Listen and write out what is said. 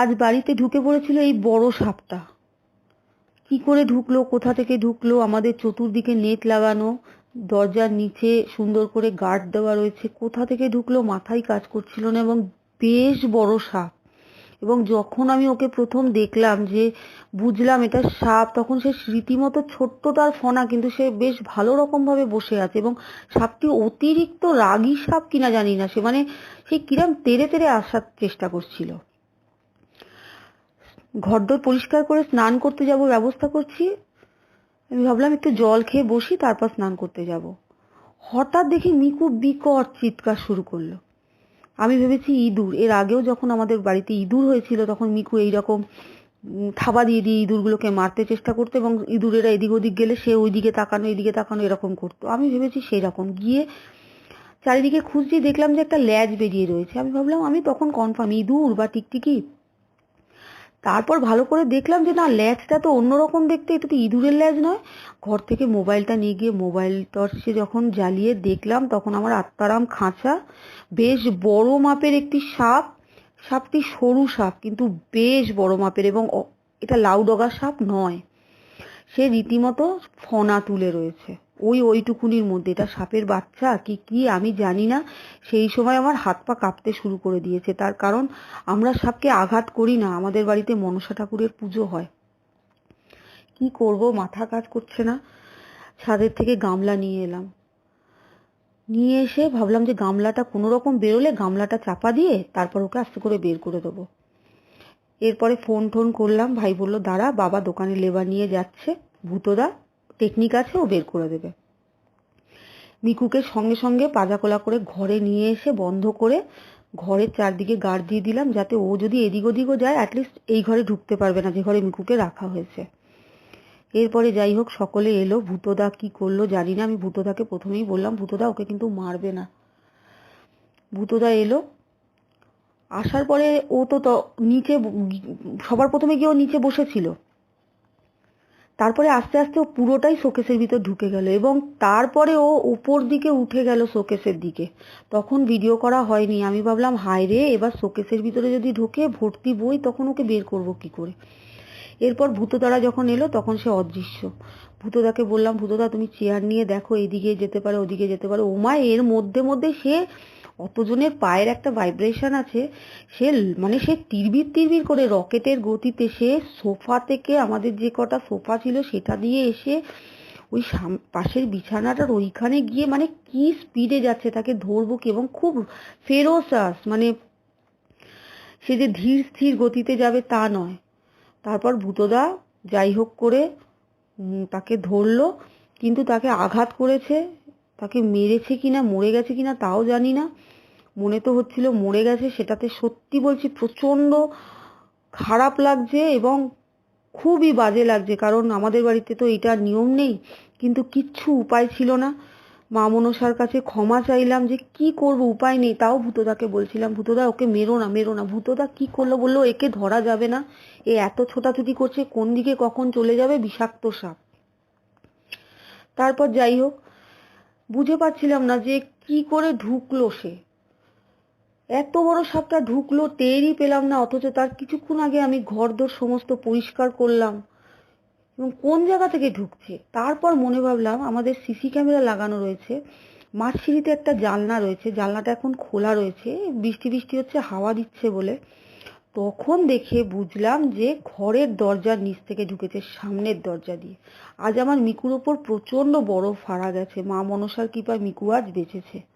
আজ বাড়িতে ঢুকে পড়েছিল এই বড় সাপটা। কি করে ঢুকলো, কোথা থেকে ঢুকলো, আমাদের চতুর্দিকে নেট লাগানো, দরজার নিচে সুন্দর করে গার্ড দেওয়া রয়েছে, কোথা থেকে ঢুকলো, মাথায় কাজ করছিল না এবং বেশ বড় সাপ। এবং যখন আমি ওকে প্রথম দেখলাম যে বুঝলাম এটা সাপ, তখন সে রীতিমতো ছোট্ট তার ফনা, কিন্তু সে বেশ ভালো রকম ভাবে বসে আছে এবং সাপটি অতিরিক্ত রাগী সাপ কিনা জানি না, সে মানে সে কিরম তেড়ে তেড়ে আসার চেষ্টা করছিল। ঘরদোর পরিষ্কার করে স্নান করতে যাব, ব্যবস্থা করছি। আমি ভাবলাম একটু জল খেয়ে বসি, তারপর স্নান করতে যাব। হঠাৎ দেখি মিকু বিকট চিৎকার শুরু করল। আমি ভেবেছি ইঁদুর। এর আগেও যখন আমাদের বাড়িতে ইঁদুর হয়েছিল, তখন মিকু এইরকম থাবা দিয়ে দিয়ে ইঁদুরগুলোকে মারতে চেষ্টা করতো এবং ইঁদুরেরা এদিক ওদিক গেলে সে ওইদিকে তাকানো, এদিকে তাকানো এরকম করতো। আমি ভেবেছি সেই রকম গিয়ে চারিদিকে খুঁজছি, দেখলাম যে একটা ল্যাজ বেরিয়ে রয়েছে। আমি ভাবলাম, আমি তখন কনফার্ম ইঁদুর বা টিকটিকি? তারপর ভালো করে দেখলাম যে না ল্যাজটা তো অন্যরকম দেখতে, এটা তো ইঁদুরের ল্যাজ নয়। ঘর থেকে মোবাইলটা নিয়ে গিয়ে মোবাইল টর্চে যখন জ্বালিয়ে দেখলাম, তখন আমার আত্মারাম খাঁচা, বেশ বড় মাপের একটি সাপ, সাপটি সরু সাপ, কিন্তু বেশ বড় মাপের এবং এটা লাউডগা সাপ নয়। সে রীতিমতো ফনা তুলে রয়েছে। ওই ওইটুকুনির মধ্যে। এটা সাপের বাচ্চা, কি কি আমি জানি না। সেই সময় আমার হাত পা কাঁপতে শুরু করে দিয়েছে। তার কারণ, আমরা সাপকে আঘাত করি না। আমাদের বাড়িতে মনসা ঠাকুরের পুজো হয়। কি করব? মাথা কাজ করছে না। ছাদের থেকে গামলা নিয়ে এলাম। নিয়ে এসে ভাবলাম যে গামলাটা কোনো রকম বেরোলে গামলাটা চাপা দিয়ে তারপর ওকে আস্তে করে বের করে দেবো। এরপরে ফোন টোন করলাম। ভাই বলল, দাঁড়া, বাবা দোকানে লেবার নিয়ে যাচ্ছে ভূতদা টেকনিক আছে, ও বের করে দেবে। মিকুকে সঙ্গে সঙ্গে পাজাকোলা করে ঘরে নিয়ে এসে বন্ধ করে ঘরের চারদিকে গার্ড দিয়ে দিলাম, যাতে ও যদি এদিক ওদিকও যায় অ্যাটলিস্ট এই ঘরে ঢুকতে পারবে না, যে ঘরে মিকুকে রাখা হয়েছে। এরপরে যাই হোক, সকলে এলো। ভূতদা কি করল জানি না, আমি ভূতদাকে প্রথমেই বললাম, ভূতদা, ওকে কিন্তু মারবে না। ভূতদা এলো। আসার পরে ও তো নিচে সবার প্রথমে গিয়ে ও নিচে বসেছিল। তারপরে আস্তে আস্তে ও পুরোটাই শোকেসের ভিতর ঢুকে গেল এবং তারপরে ও উপর দিকে উঠে গেল শোকেসের দিকে। তখন ভিডিও করা হয়নি। আমি ভাবলাম, হায় রে, এবার শোকেসের ভিতরে যদি ঢোকে ভর্তি বই, তখন ওকে বের করব কি করে? এরপর ভূতদারা যখন এলো, তখন সে অদৃশ্য। ভূতদাকে বললাম, ভূতদা, তুমি চেয়ার নিয়ে দেখো, এদিকে যেতে পারে, ওদিকে যেতে পারে। ওমা এর মধ্যে মধ্যে সে অতজনের পায়ের একটা ভাইব্রেশন আছে। সে মানে সে তিরবির তিরবির করে রকেটের গতিতে সে সোফা থেকে আমাদের যে কটা সোফা ছিল সেটা দিয়ে এসে ওই পাশের বিছানাটার ওইখানে গিয়ে মানে কি স্পিডে যাচ্ছে, তাকে ধরবো কি? এবং খুব ফেরোসাস মানে সে যে ধীর স্থির গতিতে যাবে তা নয়। তারপর ভূতদা যাই হোক করে তাকে ধরলো, কিন্তু তাকে আঘাত করেছে, তাকে মেরেছে কিনা, মরে গেছে কিনা তাও জানি না। মনে তো হচ্ছিল মরে গেছে, সেটাতে সত্যি বলছি প্রচণ্ড খারাপ লাগছে এবং খুবই বাজে লাগছে, কারণ আমাদের বাড়িতে তো এটা নিয়ম নেই, কিন্তু কিচ্ছু উপায় ছিল না। মা মনসার কাছে ক্ষমা চাইলাম যে কি করব, উপায় নেই। তাও ভূতদাকে বলছিলাম, ভূতদা, ওকে মেরো না মেরো না। ভূতদা কি করল, বলল, একে ধরা যাবে না। এ এত ছোটাছুটি করছে, কোন দিকে কখন চলে যাবে? বিষাক্ত সাপ। তারপর যাই হোক, বুঝে পাচ্ছিলাম না যে কি করে ঢুকলো সে। এত বড় সাপটা ঢুকলো, টেরই পেলাম না, অথচ তার কিছুক্ষণ আগে আমি ঘরদোর সমস্ত পরিষ্কার করলাম। এবং কোন জায়গা থেকে ঢুকছে? তারপর মনে ভাবলাম আমাদের সিসি ক্যামেরা লাগানো রয়েছে। মাঝসিঁড়িতে একটা জানলা রয়েছে। জানলাটা এখন খোলা রয়েছে। বৃষ্টি বৃষ্টি হচ্ছে, হাওয়া দিচ্ছে বলে। তখন দেখে বুঝলাম যে ঘরের দরজার নিচ থেকে ঢুকেছে, সামনের দরজা দিয়ে। আজ আমার মিকুর ওপর প্রচণ্ড বড় ফাড়া গেছে মা মনসার কৃপায় মিকু আজ বেঁচেছে।